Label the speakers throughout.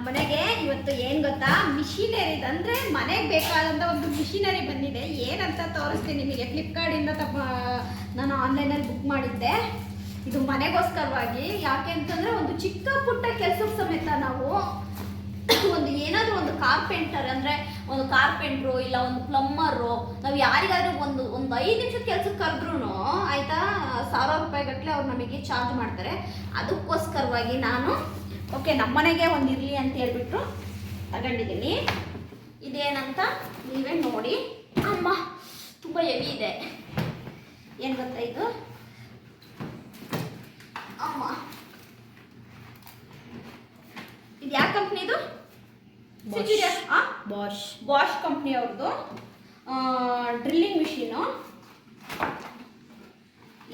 Speaker 1: ನಮ್ಮ ಮನೆಗೆ ಇವತ್ತು ಏನ್ ಗೊತ್ತಾ? ಮಿಷಿನರಿ ಅಂದ್ರೆ ಮನೆಗೆ ಬೇಕಾದಂತ ಒಂದು ಮಿಷಿನರಿ ಬಂದಿದೆ. ಏನಂತ ತೋರಿಸ್ತೀನಿ ನಿಮಗೆ. ಫ್ಲಿಪ್ಕಾರ್ಟ್ ಇಂದ ತಪ್ಪ, ನಾನು ಆನ್ಲೈನಲ್ಲಿ ಬುಕ್ ಮಾಡಿದ್ದೆ. ಇದು ಮನೆಗೋಸ್ಕರವಾಗಿ. ಯಾಕೆ ಅಂತಂದ್ರೆ ಒಂದು ಚಿಕ್ಕ ಪುಟ್ಟ ಕೆಲ್ಸಕ್ಕೆ ಸಮೇತ ನಾವು ಒಂದು ಏನಾದರೂ ಒಂದು ಕಾರ್ಪೆಂಟರ್ ಅಂದ್ರೆ ಒಂದು ಕಾರ್ಪೆಂಟ್ರು ಇಲ್ಲ ಒಂದು ಪ್ಲಮ್ಮರು ನಾವು ಯಾರಿಗಾದ್ರೂ ಒಂದು ಒಂದು ಐದು ನಿಮಿಷದ ಕೆಲ್ಸಕ್ಕೆ ಕರೆದ್ರೂ ಆಯ್ತಾ? ಸಾವಿರ ರೂಪಾಯಿ ಗಟ್ಟಲೆ ಅವ್ರು ನಮಗೆ ಚಾರ್ಜ್ ಮಾಡ್ತಾರೆ. ಅದಕ್ಕೋಸ್ಕರವಾಗಿ ನಾನು ಓಕೆ ನಮ್ಮನೆಗೆ ಒಂದು ಇರಲಿ ಅಂತ ಹೇಳ್ಬಿಟ್ಟು ತಗೊಂಡಿದ್ದೀನಿ. ಇದೇನಂತ ನೀವೇ ನೋಡಿ. ಅಮ್ಮ ತುಂಬ ಹೆವಿ ಇದೆ. ಏನು ಗೊತ್ತಾ ಇದು? ಅಮ್ಮ. ಇದು ಯಾವ ಕಂಪ್ನಿದು
Speaker 2: ಬಾಷ್
Speaker 1: ಬಾಷ್ ಕಂಪ್ನಿ ಅವ್ರದ್ದು ಡ್ರಿಲ್ಲಿಂಗ್ ಮಿಷಿನು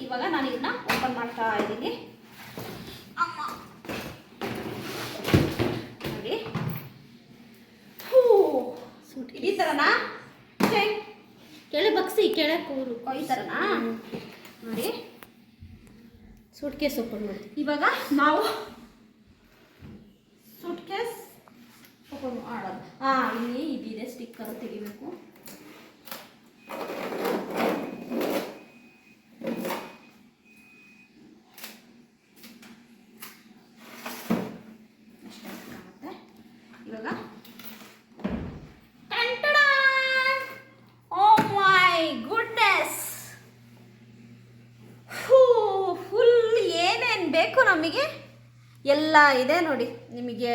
Speaker 1: ಇವಾಗ ನಾನು ಇದನ್ನ ಓಪನ್ ಮಾಡ್ತಾ ಇದ್ದೀನಿ ಅಮ್ಮ ನೋಡಿ ಹೂ
Speaker 2: ಸೂಟ್
Speaker 1: ಈ ಥರನಾ ಛೇ,
Speaker 2: ಕೆಳ ಬಗ್ಸಿ
Speaker 1: ಕೊಯ್ತಾರಲ್ಲ ನೋಡಿ.
Speaker 2: ಸೂಟ್ ಕೇಸ್ ಓಪನ್ ಮಾಡಿ
Speaker 1: ಇವಾಗ ನಾವು ಸೂಟ್ ಕೇಸ್ ಓಪನ್ ಮಾಡೋದು ಹಾಂ ಇಲ್ಲಿ ಇದಿದೆ ಸ್ಟಿಕ್ಕರ್ ತೆಗಿಬೇಕು ಅಷ್ಟೇ ಕಾಣುತ್ತೆ ಇವಾಗ ಓ ಮೈ ಗುಡ್ನೆಸ್ ಫುಲ್ ಏನೇನು ಬೇಕು ನಮಗೆ ಎಲ್ಲ ಇದೆ ನೋಡಿ ನಿಮಗೆ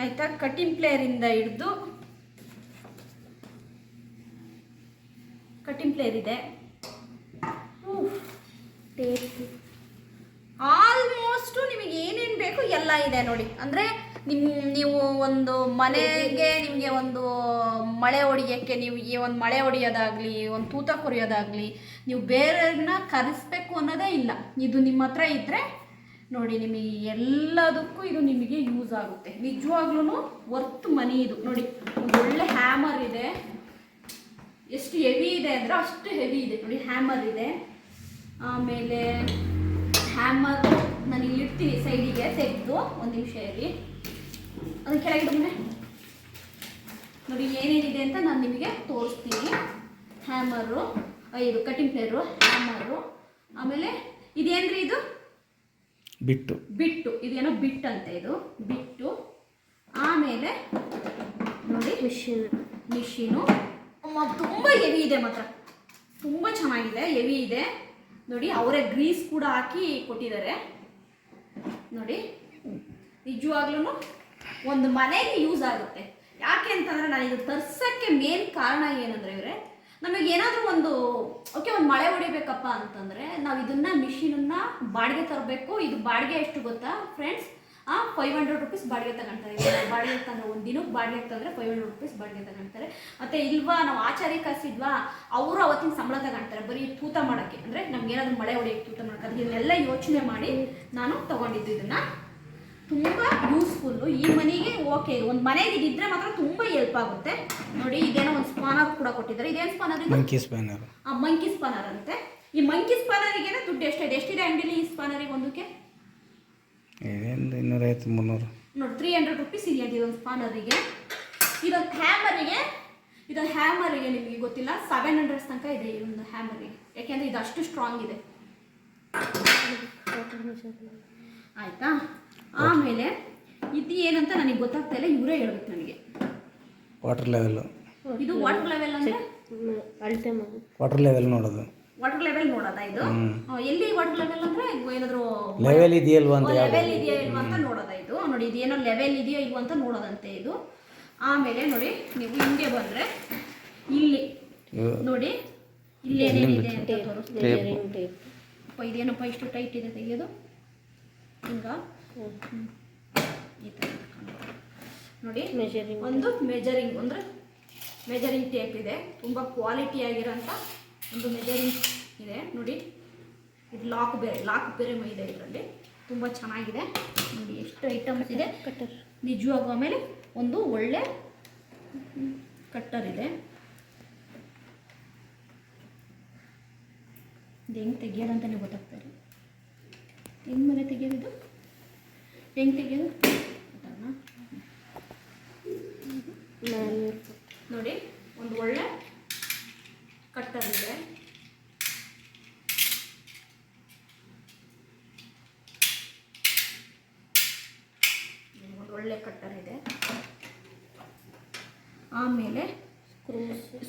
Speaker 1: ಆಯಿತಾ? ಕಟಿಂಗ್ ಪ್ಲೇಯರಿಂದ ಹಿಡಿದು ಕಟಿಂಗ್ ಪ್ಲೇಯರ್ ಇದೆ. ಆಲ್ಮೋಸ್ಟು ನಿಮಗೆ ಏನೇನು ಬೇಕು ಎಲ್ಲ ಇದೆ ನೋಡಿ. ಅಂದರೆ ನಿಮ್ಮ ನೀವು ಒಂದು ಮನೆಗೆ ನಿಮಗೆ ಒಂದು ಮಳೆ ಹೊಡಿಯೋಕ್ಕೆ ನೀವು ಈ ಒಂದು ಮಳೆ ಹೊಡಿಯೋದಾಗಲಿ ಒಂದು ತೂತ ಕೊರಿಯೋದಾಗಲಿ ನೀವು ಬೇರೆಯವ್ರನ್ನ ಕರೆಸ್ಬೇಕು ಅನ್ನೋದೇ ಇಲ್ಲ. ಇದು ನಿಮ್ಮ ಹತ್ರ ಇದ್ದರೆ ನೋಡಿ, ನಿಮಗೆ ಎಲ್ಲದಕ್ಕೂ ಇದು ನಿಮಗೆ ಯೂಸ್ ಆಗುತ್ತೆ. ನಿಜವಾಗ್ಲೂ ವರ್ತ್ ಮನಿ ಇದು. ನೋಡಿ ಒಳ್ಳೆ ಹ್ಯಾಮರ್ ಇದೆ. ಎಷ್ಟು ಹೆವಿ ಇದೆ ಅಂದರೆ ಅಷ್ಟು ಹೆವಿ ಇದೆ. ನೋಡಿ ಹ್ಯಾಮರ್ ಇದೆ. ಆಮೇಲೆ ಹ್ಯಾಮರ್ ನಾನು ಇಲ್ಲಿ ಇಡ್ತೀನಿ ಸೈಡಿಗೆ ತೆಗೆದು ಒಂದು ನಿಮಿಷ ಇರಿ. ಅದು ಕೆಳಗಿಡಮನೆ ನೋಡಿ, ಏನೇನಿದೆ ಅಂತ ನಾನು ನಿಮಗೆ ತೋರಿಸ್ತೀನಿ. ಹ್ಯಾಮರು ಇದು ಕಟಿಂಗ್ ಪ್ಲೇರು ಹ್ಯಾಮರು ಆಮೇಲೆ ಇದೇನ್ರಿ ಇದು?
Speaker 3: ಬಿಟ್ಟು.
Speaker 1: ಬಿಟ್ಟು ಇದೇನೋ ಬಿಟ್ಟಂತೆ ಅಂತ ಇದು. ಬಿಟ್ಟು ಆಮೇಲೆ ನೋಡಿ
Speaker 2: ಮಿಷಿನ್.
Speaker 1: ಮಿಷಿನು. ತುಂಬ ಹೆವಿ ಇದೆ ಮಾತ್ರ. ತುಂಬ ಚೆನ್ನಾಗಿದೆ ಹೆವಿ ಇದೆ. ನೋಡಿ ಅವರೇ ಗ್ರೀಸ್ ಕೂಡ ಹಾಕಿ ಕೊಟ್ಟಿದ್ದಾರೆ. ನೋಡಿ ನಿಜವಾಗ್ಲೂ ಒಂದು ಮನೆಗೆ ಯೂಸ್ ಆಗುತ್ತೆ. ಯಾಕೆ ಅಂತಂದರೆ ನಾನು ಇದು ತರ್ಸೋಕ್ಕೆ ಮೇನ್ ಕಾರಣ ಏನಂದರೆ ಇವರೇ ನಮಗೆ ಏನಾದರೂ ಒಂದು ಮಳೆ ಹೊಡಿಬೇಕಪ್ಪ ಅಂತಂದರೆ ನಾವು ಇದನ್ನ ಮಿಷಿನನ್ನ ಬಾಡಿಗೆ ತರಬೇಕು. ಇದು ಬಾಡಿಗೆ ಎಷ್ಟು ಗೊತ್ತಾ ಫ್ರೆಂಡ್ಸ್ ಆ ಫೈವ್ ಹಂಡ್ರೆಡ್ ರುಪೀಸ್ ಬಾಡಿಗೆ ತಗೊಂತಾರೆ. ಬಾಡಿಗೆ ತಂದ್ರೆ ಒಂದು ದಿನಕ್ಕೆ ಬಾಡಿಗೆ ತಂದರೆ ಫೈವ್ ಹಂಡ್ರೆಡ್ ರುಪೀಸ್ ಬಾಡಿಗೆ ತಗೊಂತಾರೆ. ಮತ್ತು ಇಲ್ವಾ ನಾವು ಆಚಾರ್ಯ ಕಸಿದ್ವಾ ಅವರು ಅವತ್ತಿನ ಸಂಬಳ ತಗೊಂತಾರೆ. ಬರೀ ತೂತ ಮಾಡೋಕ್ಕೆ. ಅಂದರೆ ನಮ್ಗೆ ಏನಾದರೂ ಮಳೆ ಹೊಡೆಯೋಕ್ಕೆ ತೂತ ಮಾಡಕ್ಕೆ. ಅದನ್ನೆಲ್ಲ ಯೋಚನೆ ಮಾಡಿ ನಾನು ತಗೊಂಡಿದ್ದು ಇದನ್ನು. ತುಂಬ ಯೂಸ್ಫುಲ್ಲು ಈ ಮನೆಗೆ ಓಕೆ ಒಂದು ಮನೆಗೆ ಇದ್ರೆ ಮಾತ್ರ ತುಂಬ ಹೆಲ್ಪ್ ಆಗುತ್ತೆ. ನೋಡಿ ಇದೇನೋ ಒಂದು ಸ್ಪಾನರ್ ಕೂಡ ಕೊಟ್ಟಿದ್ದಾರೆ. ಇದೇನು ಸ್ಪಾನರ್ ಇದು?
Speaker 3: ಮಂಕಿ ಸ್ಪಾನರ್
Speaker 1: ಆ ಮಂಕಿ ಸ್ಪಾನರ್ ಅಂತೆ. ಈ ಮಂಕಿ ಸ್ಪಾನರಿಗೆನೆ ದುಡ್ಡು ಎಷ್ಟಿದೆ ಎಷ್ಟಿದೆ ಅಂಗಡಿಲಿ ಈ ಸ್ಪಾನರಿಗೆ ಒಂದಕ್ಕೆ?
Speaker 3: ಇನ್ನೂರೈವತ್ತು ಮುನ್ನೂರು.
Speaker 1: ನೋಡಿ ತ್ರೀ ಹಂಡ್ರೆಡ್ ರುಪೀಸ್ ಇದೆ ಇದೊಂದು ಸ್ಪಾನರಿಗೆ ಇದೊಂದು ಹ್ಯಾಮರಿಗೆ ಇದೊಂದು ಹ್ಯಾಮರಿಗೆ ನಿಮಗೆ ಗೊತ್ತಿಲ್ಲ ಸೆವೆನ್ ಹಂಡ್ರೆಡ್ಸ್ ತನಕ ಇದೆ ಈ ಒಂದು ಹ್ಯಾಮರಿಗೆ ಯಾಕೆಂದರೆ ಇದು ಅಷ್ಟು ಸ್ಟ್ರಾಂಗ್ ಇದೆ. ಆಯಿತಾ? ಆಮೇಲೆ ಇದು ಏನಂತ ನನಗೆ ಗೊತ್ತಾಗ್ತಾ ಇಲ್ಲ ಇವರೇ ಹೇಳ್ಬೇಕು ನನಗೆ.
Speaker 3: ವಾಟರ್ ಲೆವೆಲ್
Speaker 1: ಇದು ವಾಟರ್ ಲೆವೆಲ್ ಅಂದ್ರೆ?
Speaker 2: ಅಳತೆ ಮಾಡಿ.
Speaker 3: ವಾಟರ್ ಲೆವೆಲ್ ನೋಡೋದು.
Speaker 1: ವಾಟರ್ ಲೆವೆಲ್ ನೋಡೋದಾ ಇದು? ಎಲ್ಲಿ ವಾಟರ್ ಲೆವೆಲ್ ಅಂದ್ರೆ ಏನಾದರೂ
Speaker 3: ಲೆವೆಲ್ ಇದೆಯಲ್ವಾ ಅಂತ
Speaker 1: ಲೆವೆಲ್ ಇದೆಯಾ ಇಲ್ವಾ ಅಂತ ನೋಡೋದಾ ಇದು? ನೋಡಿ ಇದೇನೋ ಲೆವೆಲ್ ಇದೆಯೋ ಇಲ್ವಾ ಅಂತ ನೋಡೋದಂತೆ ಇದು. ಆಮೇಲೆ ನೋಡಿ ನೀವು ಹಿಂಗೆ ಬಂದ್ರೆ ಇಲ್ಲಿ. ನೋಡಿ ಇಲ್ಲಿ ಏನೇನಿದೆ ಅಂತ ತೋರಿಸ್ತೀನಿ.
Speaker 2: ಮೆಜರಿಂಗ್ ಟೇಪ್
Speaker 1: ಅಪ್ಪ ಇದೇನಪ್ಪ ಇಷ್ಟು ಟೈಟ್ ಇದೆ ತೆಗೆಯೋದು. ಹಿಂಗ. ಈ ಥರ ನೋಡಿ
Speaker 2: ಮೆಜರಿಂಗ್
Speaker 1: ಒಂದು ಮೆಜರಿಂಗ್ ಅಂದರೆ ಮೆಜರಿಂಗ್ ಟೇಪ್ ಇದೆ. ತುಂಬ ಕ್ವಾಲಿಟಿ ಆಗಿರೋಂಥ ಒಂದು ಮೆಜರಿಂಗ್ ಇದೆ. ನೋಡಿ ಇದು ಲಾಕ್ ಬೇರೆ ಲಾಕ್ ಬೇರೆ ಇದೆ ಇದರಲ್ಲಿ. ತುಂಬ ಚೆನ್ನಾಗಿದೆ. ನೋಡಿ ಎಷ್ಟು ಐಟಮ್ಸ್ ಇದೆ.
Speaker 2: ಕಟ್ಟರ್.
Speaker 1: ನಿಜವಾಗೂ ಆಮೇಲೆ ಒಂದು ಒಳ್ಳೆ ಕಟ್ಟರ್ ಇದೆ. ಇದು ಹೆಂಗೆ ತೆಗಿಯೋದಂತಲೇ ಗೊತ್ತಾಗ್ತಾ ಇಲ್ಲ. ಹೆಂಗೆ ಮನೆ ತೆಗಿಯೋದು ಇದು? ಹೆಂಗೆ ತೆಗಿಯೋದು ನೋಡಿ ಒಂದು ಒಳ್ಳೆ ಕಟ್ಟರ್ ಇದೆ ಒಂದು ಒಳ್ಳೆ ಕಟ್ಟರ್ ಇದೆ ಆಮೇಲೆ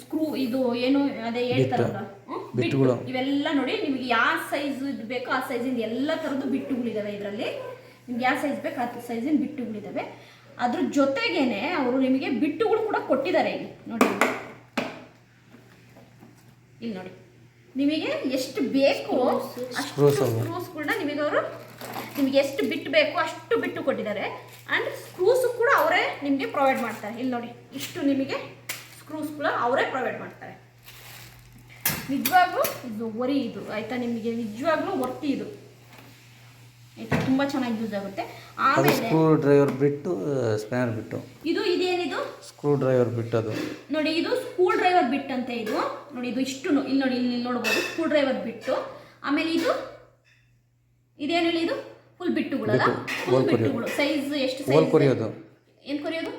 Speaker 1: ಸ್ಕ್ರೂ ಇದು ಏನು ಅದೇ ಹೇಳ್ತಾರಲ್ಲ
Speaker 3: ಬಿಟ್ಟುಗಳು.
Speaker 1: ಬಿಟ್ಟು. ಇವೆಲ್ಲ ನೋಡಿ ನಿಮಗೆ ಯಾವ ಸೈಜ್ ಇದು ಬೇಕೋ ಆ ಸೈಜಿಂದ ಎಲ್ಲ ತರದ್ದು ಬಿಟ್ಟುಗಳಿದಾವೆ ಇದರಲ್ಲಿ ನಿಮ್ಗೆ ಯಾವ ಸೈಜ್ ಬೇಕು ಆ ಸೈಜಿನ ಬಿಟ್ಟುಗಳಿದ್ದಾವೆ ಅದ್ರ ಜೊತೆಗೇನೆ ಅವರು ನಿಮಗೆ ಬಿಟ್ಟುಗಳು ಕೂಡ ಕೊಟ್ಟಿದ್ದಾರೆ ಇಲ್ಲಿ. ನೋಡಿ. ಇಲ್ಲಿ. ನೋಡಿ. ನಿಮಗೆ ಎಷ್ಟು ಬೇಕು ಅಷ್ಟು. ಸ್ಕ್ರೂಸ್ಗಳನ್ನ ನಿಮಗೆ ಅವರು ನಿಮಗೆ ಎಷ್ಟು ಬಿಟ್ಟು ಬೇಕು ಅಷ್ಟು ಬಿಟ್ಟು ಕೊಟ್ಟಿದ್ದಾರೆ. ಆ್ಯಂಡ್ ಸ್ಕ್ರೂಸ್ ಕೂಡ ಅವರೇ ನಿಮಗೆ ಪ್ರೊವೈಡ್ ಮಾಡ್ತಾರೆ. ಇಲ್ಲಿ ನೋಡಿ. ಇಷ್ಟು ನಿಮಗೆ ಸ್ಕ್ರೂಸ್ ಕೂಡ ಅವರೇ ಪ್ರೊವೈಡ್ ಮಾಡ್ತಾರೆ. ನಿಜವಾಗ್ಲೂ ಇದು ಒರಿ ಇದು. ಆಯಿತಾ? ನಿಮಗೆ ನಿಜವಾಗ್ಲೂ ವರ್ತಿ ಇದು. ಆಯಿತಾ ತುಂಬಾ ಚೆನ್ನಾಗಿ ಯೂಸ್ ಆಗುತ್ತೆ. ಆಮೇಲೆ
Speaker 3: ಸ್ಕ್ರೂ ಡ್ರೈವರ್ ಬಿಟ್ಟು ಸ್ಪ್ಯಾನರ್ ಬಿಟ್ಟು.
Speaker 1: ಇದು ಇದೇನಿದು?
Speaker 3: ಸ್ಕ್ರೂ ಡ್ರೈವರ್ ಬಿಟ್ಟು ಅದು.
Speaker 1: ನೋಡಿ ಇದು ಸ್ಕ್ರೂ ಡ್ರೈವರ್ ಬಿಟ್ ಅಂತ ಇದು. ನೋಡಿ ಇದು ಇಷ್ಟು ಇಲ್ಲಿ ನೋಡಿ ಇಲ್ಲಿ ನೋಡ್ಬೋದು ಸ್ಕ್ರೂ ಡ್ರೈವರ್ ಬಿಟ್ಟು. ಆಮೇಲೆ ಇದು ಇದೇನು ಹೇಳಿ ಇದು? ಫುಲ್ ಬಿಟ್ಟುಗಳಲ್ಲ?
Speaker 3: ಬಿಟ್ಟು,
Speaker 1: ಫುಲ್ ಬಿಟ್ಟುಗಳು. ಸೈಜ್ ಎಷ್ಟು
Speaker 3: ಹೋಲ್
Speaker 1: ಸೈಜ್
Speaker 3: ಕೊರಿಯೋದು.
Speaker 1: ಏನು ಕೊರಿಯೋದು?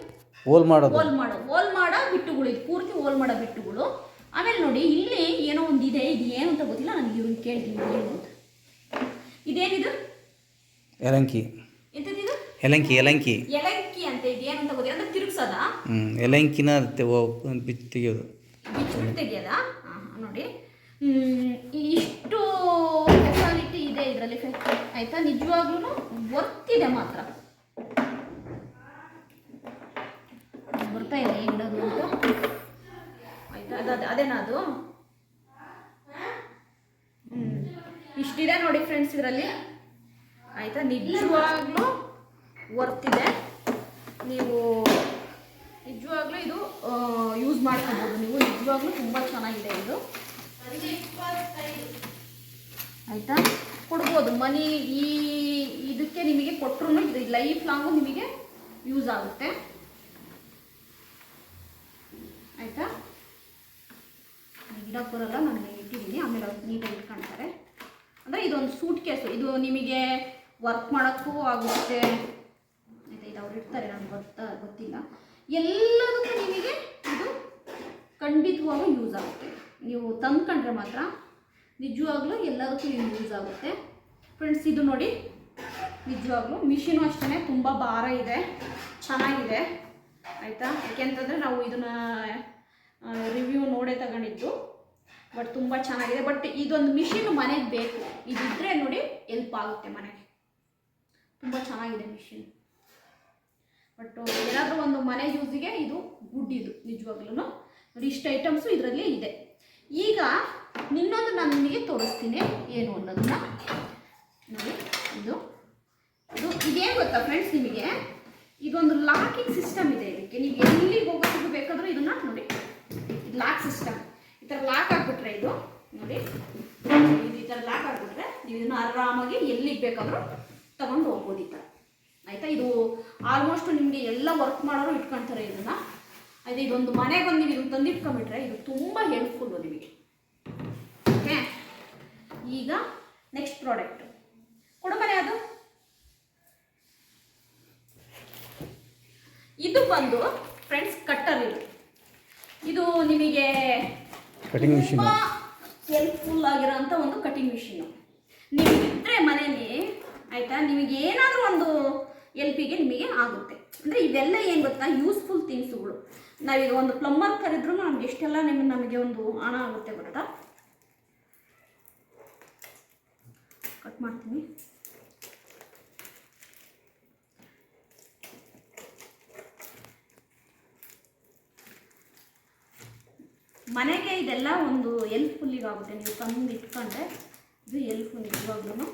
Speaker 3: ಹೋಲ್ ಮಾಡೋದು.
Speaker 1: ಹೋಲ್ ಮಾಡೋ. ಹೋಲ್ ಮಾಡೋ ಬಿಟ್ಟುಗಳು. ಇದು ಪೂರ್ತಿ ಹೋಲ್ ಮಾಡೋ ಬಿಟ್ಟುಗಳು. ಆಮೇಲೆ ನೋಡಿ ಇಲ್ಲಿ ಏನೋ ಒಂದು ಇದೆ ಇದು ಏನು ಅಂತ ಗೊತ್ತಿಲ್ಲ. ನನಗೆ ಇವ್ರನ್ನ ಕೇಳ್ತೀನಿ. ಏನು ಅಂತ. ಇದೇನಿದು?
Speaker 3: ಎಲಂಕಿ
Speaker 1: ಎಲಂಕಿ
Speaker 3: ಎಲಂಕಿ ಎಲಂಕಿ
Speaker 1: ಎಲಕ್ಕಿ ಅಂತ ಇದು ಏನು ಅಂತ ಗೊತ್ತಿಲ್ಲ. ಅಂದ್ರೆ ತಿರುಗಿಸೋದ?
Speaker 3: ಹ್ಞೂ ತೆಗೆಯೋದು. ಬಿಚ್ಚಿ ತೆಗಿಯೋದು?
Speaker 1: ತೆಗಿಯೋದ ನೋಡಿ. ಹ್ಮ್, ಇಷ್ಟು ಫೆಸಾಲಿಟಿ ಇದೆ ಇದರಲ್ಲಿ ಆಯ್ತಾ? ನಿಜವಾಗ್ಲೂ ವರ್ತಿದೆ ಮಾತ್ರ. ಬರ್ತಾ ಇದೆ ಇಡೋದು ಅಂತ. ಆಯ್ತಾ? ಅದು ಅದೇನಾ ಅದು? ಹ್ಮ್. ಇಷ್ಟಿದೆ ನೋಡಿ ಫ್ರೆಂಡ್ಸ್ ಇದರಲ್ಲಿ. ಆಯ್ತಾ? ನಿಜವಾಗ್ಲೂ ವರ್ತಿದೆ. ನೀವು ನಿಜವಾಗ್ಲೂ ಇದು ಯೂಸ್ ಮಾಡ್ಕೊಬೋದು ನೀವು ನಿಜವಾಗ್ಲೂ ತುಂಬ ಚೆನ್ನಾಗಿದೆ ಇದು. ಆಯಿತಾ? ಕೊಡ್ಬೋದು. ಮನಿ, ಈ ಇದಕ್ಕೆ ನಿಮಗೆ ಕೊಟ್ಟರು ಇದು ಲೈಫ್ ಲಾಂಗು ನಿಮಗೆ ಯೂಸ್ ಆಗುತ್ತೆ. ಆಯಿತಾ? ಗಿಡ ಬರಲ್ಲ ನಾನು ಇಟ್ಟಿದ್ದೀನಿ ಆಮೇಲೆ ಅವ್ರು ನೀಟಾಗಿ ಇಟ್ಕೊಳ್ತಾರೆ ಅಂದರೆ ಇದೊಂದು ಸೂಟ್ ಕೇಸು ಇದು ನಿಮಗೆ ವರ್ಕ್ ಮಾಡೋಕ್ಕೂ ಆಗುತ್ತೆ. ಆಯ್ತಾ ಇದು ಅವ್ರು ಇರ್ತಾರೆ ನನಗೆ ಗೊತ್ತಾ, ಗೊತ್ತಿಲ್ಲ. ಎಲ್ಲದಕ್ಕೂ ನಿಮಗೆ ಇದು ಖಂಡಿತವಾಗೂ ಯೂಸ್ ಆಗುತ್ತೆ. ನೀವು ತಂದ್ಕೊಂಡ್ರೆ ಮಾತ್ರ ನಿಜವಾಗ್ಲೂ ಎಲ್ಲದಕ್ಕೂ ಇದು ಯೂಸ್ ಆಗುತ್ತೆ. ಫ್ರೆಂಡ್ಸ್ ಇದು ನೋಡಿ, ನಿಜವಾಗ್ಲೂ ಮಿಷಿನು ಅಷ್ಟೇ ತುಂಬ ಭಾರ ಇದೆ. ಚೆನ್ನಾಗಿದೆ. ಆಯಿತಾ? ಯಾಕೆಂತಂದರೆ ನಾವು ಇದನ್ನು ರಿವ್ಯೂ ನೋಡೇ ತಗೊಂಡಿದ್ದು. ಬಟ್ ತುಂಬ ಚೆನ್ನಾಗಿದೆ. ಬಟ್ ಇದೊಂದು ಮಿಷಿನ್ ಮನೆಗೆ ಬೇಕು. ಇದಿದ್ದರೆ ನೋಡಿ ಎಲ್ಪ್ ಆಗುತ್ತೆ ಮನೆಗೆ. ತುಂಬ ಚೆನ್ನಾಗಿದೆ ಮಿಷಿನ್ ಬಟ್ ಏನಾದರೂ ಒಂದು ಮನೆ ಯೂಸಿಗೆ ಇದು ಗುಡ್ ಇದು ನಿಜವಾಗ್ಲೂ ನೋಡಿ, ಇಷ್ಟು ಐಟಮ್ಸು ಇದರಲ್ಲಿ ಇದೆ. ಈಗ ಇನ್ನೊಂದು ನಾನು ನಿಮಗೆ ತೋರಿಸ್ತೀನಿ. ಏನು ಅನ್ನೋದನ್ನ. ನೋಡಿ, ಇದು. ಇದು ಇದೇನು ಗೊತ್ತಾ ಫ್ರೆಂಡ್ಸ್ ನಿಮಗೆ? ಇದೊಂದು ಲಾಕಿಂಗ್ ಸಿಸ್ಟಮ್ ಇದೆ ಇದಕ್ಕೆ. ನೀವು ಎಲ್ಲಿಗೆ ಹೋಗೋದಕ್ಕೆ ಬೇಕಾದರೂ ಇದನ್ನ ನೋಡಿ. ಇದು ಲಾಕ್ ಸಿಸ್ಟಮ್ ಈ ಥರ ಲಾಕ್ ಆಗಿಬಿಟ್ರೆ ಇದು. ನೋಡಿ. ಇದು ಈ ಥರ ಲಾಕ್ ಆಗಿಬಿಟ್ರೆ ನೀವು ಇದನ್ನ ಆರಾಮಾಗಿ ಎಲ್ಲಿಗೆ ಬೇಕಾದರೂ ತಗೊಂಡು ಹೋಗ್ಬೋದು ಈ ಥರ. ಆಯಿತಾ? ಇದು ಆಲ್ಮೋಸ್ಟ್ ನಿಮಗೆ ಎಲ್ಲ ವರ್ಕ್ ಮಾಡೋರು ಇಟ್ಕೊಳ್ತಾರೆ ಇದನ್ನ. ಅದು ಇದೊಂದು ಮನೆಗೆ ಬಂದು ನೀವು ಇದನ್ನ ತಂದು ಇದು ತುಂಬ ಹೆಲ್ಪ್ಫುಲ್ ನಿಮಗೆ. ಓಕೆ ಈಗ ನೆಕ್ಸ್ಟ್ ಪ್ರಾಡಕ್ಟ್ ಕೊಡು ಮನೆ ಅದು. ಇದು ಬಂದು ಫ್ರೆಂಡ್ಸ್ ಕಟ್ಟರ್ ಇದು. ಇದು ನಿಮಗೆ
Speaker 3: ಕಟಿಂಗ್ ಮಿಷಿನ್
Speaker 1: ಹೆಲ್ಪ್ಫುಲ್ ಆಗಿರೋಂಥ ಒಂದು ಕಟಿಂಗ್ ಮಿಷಿನು ನಿಮಗಿದ್ರೆ ಮನೇಲಿ ಆಯಿತಾ? ನಿಮಗೆ ಏನಾದರೂ ಒಂದು ಎಲ್ಪಿಗೆ ನಿಮಗೆ ಆಗುತ್ತೆ. ಅಂದರೆ ಇವೆಲ್ಲ ಏನು ಗೊತ್ತಾ? ಯೂಸ್ಫುಲ್ ಥಿಂಗ್ಸ್ಗಳು ನಾವೀಗ ಒಂದು ಪ್ಲಮ್ಮರ್ ಕರೆದ್ರೂ ನಮ್ಗೆ ಎಷ್ಟೆಲ್ಲ ನಿಮಗೆ ನಮಗೆ ಒಂದು ಹಣ ಆಗುತ್ತೆ ಗೊತ್ತಾ? ಕಟ್ ಮಾಡ್ತೀನಿ. ಮನೆಗೆ ಇದೆಲ್ಲ ಒಂದು ಎಲ್ಪ್ಫುಲ್ಲಿಗಾಗುತ್ತೆ ನೀವು ತಂದು ಇಟ್ಕೊಂಡ್ರೆ ಇದು ಎಲ್ಪ್ಫುಲ್ ಇವಾಗ್ಲೂ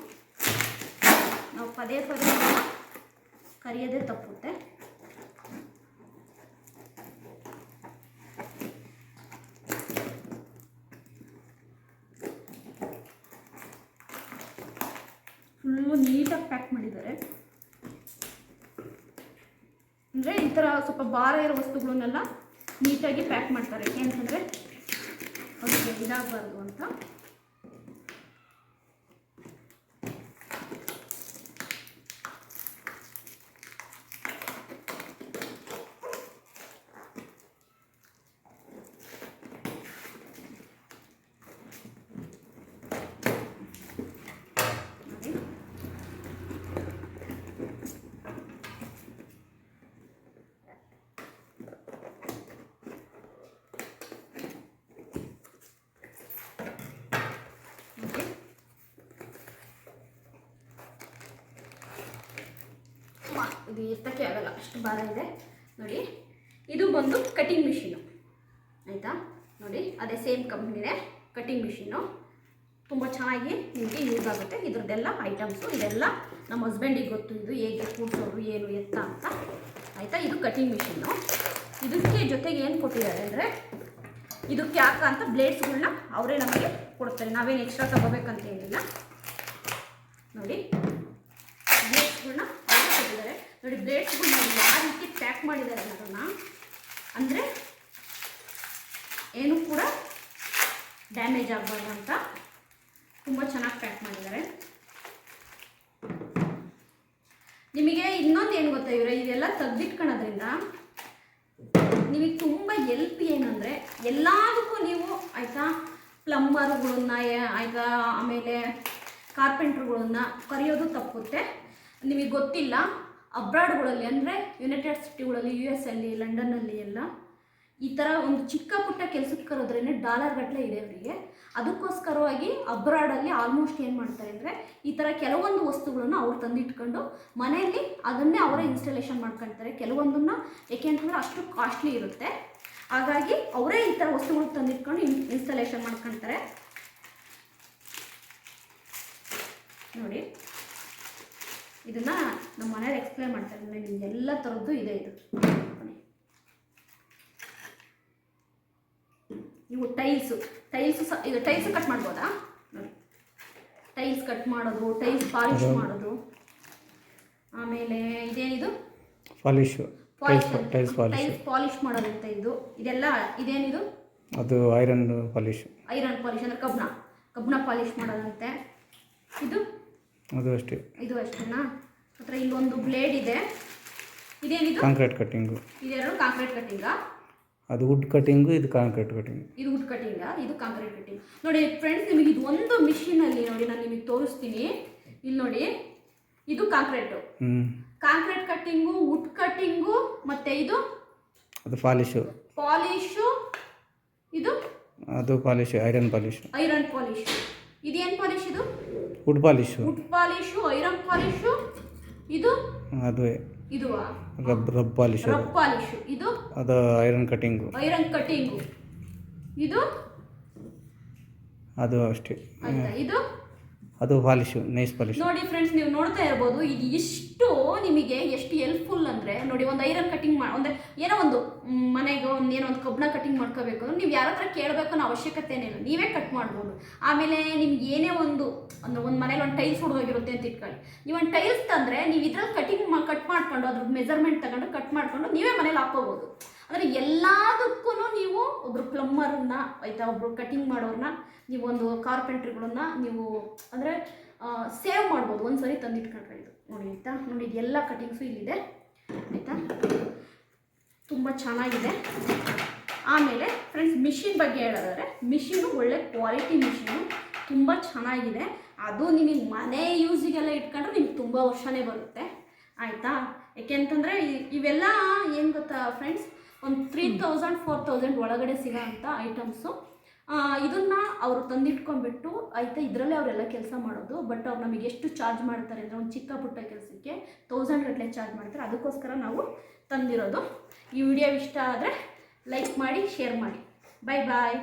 Speaker 1: ಪದೇ ಪದೇ ಕರೆಯೋದೇ ತಪ್ಪುತ್ತೆ. ಫುಲ್ಲು ನೀಟಾಗಿ ಪ್ಯಾಕ್ ಮಾಡಿದ್ದಾರೆ. ಅಂದರೆ ಈ ಥರ ಸ್ವಲ್ಪ ಭಾರ ಇರೋ ವಸ್ತುಗಳನ್ನೆಲ್ಲ ನೀಟಾಗಿ ಪ್ಯಾಕ್ ಮಾಡ್ತಾರೆ. ಯಾಕೆ ಅದಕ್ಕೆ ಇದಾಗಬಾರ್ದು ಅಂತ. ಇದು ಎತ್ತಕ್ಕೆ ಆಗಲ್ಲ, ಅಷ್ಟು ಭಾರ ಇದೆ. ನೋಡಿ, ಇದು ಬಂದು ಕಟಿಂಗ್ ಮಿಷಿನು ಆಯಿತಾ? ನೋಡಿ, ಅದೇ ಸೇಮ್ ಕಂಪ್ನಿನೇ ಕಟಿಂಗ್ ಮಿಷಿನು ತುಂಬ ಚೆನ್ನಾಗಿ ನಿಮಗೆ ಯೂಸ್ ಆಗುತ್ತೆ. ಇದ್ರದ್ದೆಲ್ಲ ಐಟಮ್ಸು ಇದೆಲ್ಲ ನಮ್ಮ ಹಸ್ಬೆಂಡಿಗೆ ಗೊತ್ತು, ಇದು ಹೇಗೆ ಕೂಡಿಸೋರು ಏನು, ಎತ್ತ ಅಂತ. ಆಯಿತಾ? ಇದು ಕಟಿಂಗ್ ಮಿಷಿನ್ನು ಇದಕ್ಕೆ ಜೊತೆಗೆ ಏನು ಕೊಟ್ಟಿದ್ದಾರೆ ಅಂದರೆ, ಇದಕ್ಕೆ ಯಾಕ ಅಂತ ಬ್ಲೇಡ್ಸ್ಗಳನ್ನ ಅವರೇ ನಮಗೆ ಕೊಡ್ತಾರೆ ನಾವೇನು ಎಕ್ಸ್ಟ್ರಾ ತಗೋಬೇಕಂತ ಏನಿಲ್ಲ. ನೋಡಿ ಬ್ಲೇಡ್ಸ್ಗಳನ್ನ ನೋಡಿ ಬ್ಲೇಡ್ಸ್ಗಳನ್ನ ಯಾವ ರೀತಿ ಪ್ಯಾಕ್ ಮಾಡಿದ್ದಾರೆ ಅನ್ನೋದನ್ನ, ಅಂದರೆ ಏನು ಕೂಡ ಡ್ಯಾಮೇಜ್ ಆಗಬಾರ್ದು ಅಂತ ತುಂಬ ಚೆನ್ನಾಗಿ ಪ್ಯಾಕ್ ಮಾಡಿದ್ದಾರೆ. ನಿಮಗೆ ಇನ್ನೊಂದು ಏನು ಗೊತ್ತಾ ಇವರೇ ಇದೆಲ್ಲ ತೆಗ್ದಿಟ್ಕೊಳ್ಳೋದ್ರಿಂದ ನಿಮಗೆ ತುಂಬ ಎಲ್ಪ್ ಏನಂದರೆ ಎಲ್ಲದಕ್ಕೂ ನೀವು ಆಯಿತಾ ಪ್ಲಂಬರ್ಗಳನ್ನ ಆಯಿತಾ ಆಮೇಲೆ ಕಾರ್ಪೆಂಟ್ರುಗಳನ್ನ ಕರೆಯೋದು ತಪ್ಪುತ್ತೆ. ನಿಮಗೆ ಗೊತ್ತಿಲ್ಲ ಅಬ್ರಾಡ್ಗಳಲ್ಲಿ ಅಂದರೆ ಯುನೈಟೆಡ್ ಸಿಟಿಗಳಲ್ಲಿ ಯು ಎಸ್ ಅಲ್ಲಿ ಲಂಡನ್ನಲ್ಲಿ ಎಲ್ಲ ಈ ಥರ ಒಂದು ಚಿಕ್ಕ ಪುಟ್ಟ ಕೆಲಸಕ್ಕೆ ಕರೋದ್ರೇ ಡಾಲರ್ ಗಟ್ಟಲೆ ಇದೆ ಅವರಿಗೆ ಅದಕ್ಕೋಸ್ಕರವಾಗಿ ಅಬ್ರಾಡಲ್ಲಿ ಆಲ್ಮೋಸ್ಟ್ ಏನು ಮಾಡ್ತಾರೆ ಅಂದರೆ ಈ ಥರ ಕೆಲವೊಂದು ವಸ್ತುಗಳನ್ನು ಅವ್ರು ತಂದಿಟ್ಕೊಂಡು ಮನೆಯಲ್ಲಿ ಅದನ್ನೇ ಅವರೇ ಇನ್ಸ್ಟಾಲೇಷನ್ ಮಾಡ್ಕೊಳ್ತಾರೆ ಕೆಲವೊಂದನ್ನು ಯಾಕೆ ಅಂತಂದರೆ ಅಷ್ಟು ಕಾಸ್ಟ್ಲಿ ಇರುತ್ತೆ. ಹಾಗಾಗಿ ಅವರೇ ಈ ಥರ ವಸ್ತುಗಳು ತಂದಿಟ್ಕೊಂಡು ಇನ್ ಇನ್ಸ್ಟಾಲೇಷನ್ ಮಾಡ್ಕೊಳ್ತಾರೆ ನೋಡಿ. ಇದನ್ನು ನಮ್ಮ ಮನೇಲಿ ಎಕ್ಸ್ಪ್ಲೇನ್ ಮಾಡ್ತಾರೆ ನಿಮ್ಗೆ ಎಲ್ಲ ಥರದ್ದು ಇದೆ ಇದು. ಇವು ಟೈಲ್ಸು ಟೈಲ್ಸು ಸಹ ಇದು ಟೈಲ್ಸ್ ಕಟ್ ಮಾಡ್ಬೋದಾ? ನೋಡಿ. ಟೈಲ್ಸ್ ಕಟ್ ಮಾಡೋದು ಟೈಲ್ಸ್ ಪಾಲಿಶ್ ಮಾಡೋದು. ಆಮೇಲೆ ಇದೇನಿದು?
Speaker 3: ಪಾಲಿಶು ಟೈಲ್ಸ್ ಪಾಲಿಶ್
Speaker 1: ಮಾಡೋದಂತೆ ಇದು. ಇದೆಲ್ಲ ಇದೇನಿದು?
Speaker 3: ಅದು ಐರನ್ ಪಾಲಿಶ್
Speaker 1: ಐರನ್ ಪಾಲಿಶ್ ಅಂದರೆ ಕಬ್ಬಣ. ಕಬ್ಬಣ ಪಾಲಿಶ್ ಮಾಡೋದಂತೆ. ಇದು
Speaker 3: ಅದು ಅಷ್ಟೇ.
Speaker 1: ಇದು ಅಷ್ಟೇನಾ? ಹತ್ರ ಇಲ್ಲೊಂದು ಬ್ಲೇಡ್ ಇದೆ. ಇದೇನಿದು?
Speaker 3: ಕಾಂಕ್ರೀಟ್ ಕಟ್ಟಿಂಗು
Speaker 1: ಇದೆರಡು ಕಾಂಕ್ರೀಟ್ ಕಟ್ಟಿಂಗಾ
Speaker 3: ಅದು ವುಡ್ ಕಟ್ಟಿಂಗು ಇದು ಕಾಂಕ್ರೀಟ್ ಕಟ್ಟಿಂಗ್
Speaker 1: ಇದು ವುಡ್ ಕಟ್ಟಿಂಗ ಇದು ಕಾಂಕ್ರೀಟ್ ಕಟ್ಟಿಂಗ್ ನೋಡಿ ಫ್ರೆಂಡ್ಸ್ ನಿಮಗೆ ಇದು ಒಂದು ಮಿಷಿನಲ್ಲಿ ನೋಡಿ ನಾನು ನಿಮಗೆ ತೋರಿಸ್ತೀನಿ. ಇಲ್ಲಿ ನೋಡಿ ಇದು concrete concrete cutting wood cutting ಮತ್ತೆ ಇದು?
Speaker 3: ಅದು ಪಾಲಿಶು
Speaker 1: ಪಾಲಿಶು ಇದು?
Speaker 3: ಅದು polish iron polish
Speaker 1: iron polish ಇದೇನು ಪಾಲಿಶ್ ಇದು?
Speaker 3: Wood polish
Speaker 1: wood polish iron polish ಇದು?
Speaker 3: ಅದುವೇ.
Speaker 1: ಇದುವಾ?
Speaker 3: Rub rub polish
Speaker 1: rub polish ಇದು?
Speaker 3: ಅದು ಐರನ್ ಕಟಿಂಗ್
Speaker 1: ಐರನ್ ಕಟಿಂಗ್ ಇದು?
Speaker 3: ಅದು ಅಷ್ಟೇ.
Speaker 1: ಇದು?
Speaker 3: ಅದು ಪಾಲಿಶು, ನೈಸ್ ಪಾಲಿಶ್.
Speaker 1: ನೋಡಿ ಫ್ರೆಂಡ್ಸ್ ನೀವು ನೋಡ್ತಾ ಇರ್ಬೋದು, ಇದು ಇಷ್ಟು ನಿಮಗೆ ಎಷ್ಟು ಹೆಲ್ಪ್ಫುಲ್ ಅಂದರೆ, ನೋಡಿ ಒಂದು ಐರನ್ ಕಟಿಂಗ್ ಮಾಡಿ ಅಂದರೆ ಏನೋ ಒಂದು ಮನೆಗೆ ಒಂದು ಏನೋ ಒಂದು ಕಬ್ಬಣ ಕಟಿಂಗ್ ಮಾಡ್ಕೋಬೇಕು ಅಂದ್ರೆ ನೀವು ಯಾರ ಹತ್ರ ಕೇಳಬೇಕು ಅನ್ನೋ ಅವಶ್ಯಕತೆ ಇಲ್ಲ. ನೀವೇ ಕಟ್ ಮಾಡ್ಬೋದು. ಆಮೇಲೆ ನಿಮ್ಗೆ ಏನೇ ಒಂದು, ಅಂದರೆ ಒಂದು ಮನೇಲಿ ಒಂದು ಟೈಲ್ಸ್ ಹೊಡೆದೋಗಿರುತ್ತೆ ಅಂತ ಇಟ್ಕೊಳ್ಳಿ. ನೀವು ಒಂದು ಟೈಲ್ಸ್ ತಂದರೆ ನೀವು ಇದ್ರಲ್ಲಿ ಕಟಿಂಗ್ ಕಟ್ ಮಾಡ್ಕೊಂಡು ಅದ್ರ ಮೆಜರ್ಮೆಂಟ್ ತಗೊಂಡು ಕಟ್ ಮಾಡ್ಕೊಂಡು ನೀವೇ ಮನೇಲಿ ಹಾಕೋಬೋದು ಅಂದರೆ ಎಲ್ಲದಕ್ಕೂ ನೀವು ಒಬ್ಬರು ಪ್ಲಮ್ಮರನ್ನ ಆಯಿತಾ ಒಬ್ಬರು ಕಟಿಂಗ್ ಮಾಡೋರನ್ನ ನೀವು ಒಂದು ಕಾರ್ಪೆಂಟ್ರಿಗಳನ್ನ ನೀವು ಅಂದರೆ ಸೇವ್ ಮಾಡ್ಬೋದು. ಒಂದು ಸರಿ ತಂದಿಟ್ಕೊಂಡ್ರೆ ಇದು. ನೋಡಿ, ಆಯಿತಾ? ನೋಡಿ ಎಲ್ಲ ಕಟಿಂಗ್ಸು ಇಲ್ಲಿದೆ. ಆಯಿತಾ? ತುಂಬ ಚೆನ್ನಾಗಿದೆ. ಆಮೇಲೆ ಫ್ರೆಂಡ್ಸ್, ಮಿಷಿನ್ ಬಗ್ಗೆ ಹೇಳೋದಾದ್ರೆ, ಮಿಷಿನು ಒಳ್ಳೆ ಕ್ವಾಲಿಟಿ ಮಿಷಿನು. ತುಂಬ ಚೆನ್ನಾಗಿದೆ. ಅದು ನಿಮಗೆ ಮನೆ ಯೂಸಿಗೆಲ್ಲ ಇಟ್ಕೊಂಡ್ರೆ ನಿಮ್ಗೆ ತುಂಬ ವರ್ಷನೇ ಬರುತ್ತೆ. ಆಯಿತಾ? ಯಾಕೆಂತಂದರೆ ಇವೆಲ್ಲ ಏನು ಗೊತ್ತಾ, ಫ್ರೆಂಡ್ಸ್? ಒಂದು ತ್ರೀ ತೌಸಂಡ್ ಫೋರ್ ತೌಸಂಡ್ ಒಳಗಡೆ ಸಿಗೋ ಅಂಥ ಐಟಮ್ಸು ಇದನ್ನು ಅವರು ತಂದಿಟ್ಕೊಂಡ್ಬಿಟ್ಟು ಆಯಿತಾ, ಇದರಲ್ಲೇ ಅವರೆಲ್ಲ ಕೆಲಸ ಮಾಡೋದು ಬಟ್ ಅವ್ರು ನಮಗೆ ಎಷ್ಟು ಚಾರ್ಜ್ ಮಾಡ್ತಾರೆ ಅಂದರೆ ಒಂದು ಚಿಕ್ಕ ಪುಟ್ಟ ಕೆಲಸಕ್ಕೆ ತೌಸಂಡ್ ಗಟ್ಟಲೆ ಚಾರ್ಜ್ ಮಾಡ್ತಾರೆ. ಅದಕ್ಕೋಸ್ಕರ ನಾವು ತಂದಿರೋದು. ಈ ವಿಡಿಯೋ ಇಷ್ಟ ಆದರೆ ಲೈಕ್ ಮಾಡಿ ಶೇರ್ ಮಾಡಿ. ಬಾಯ್ ಬಾಯ್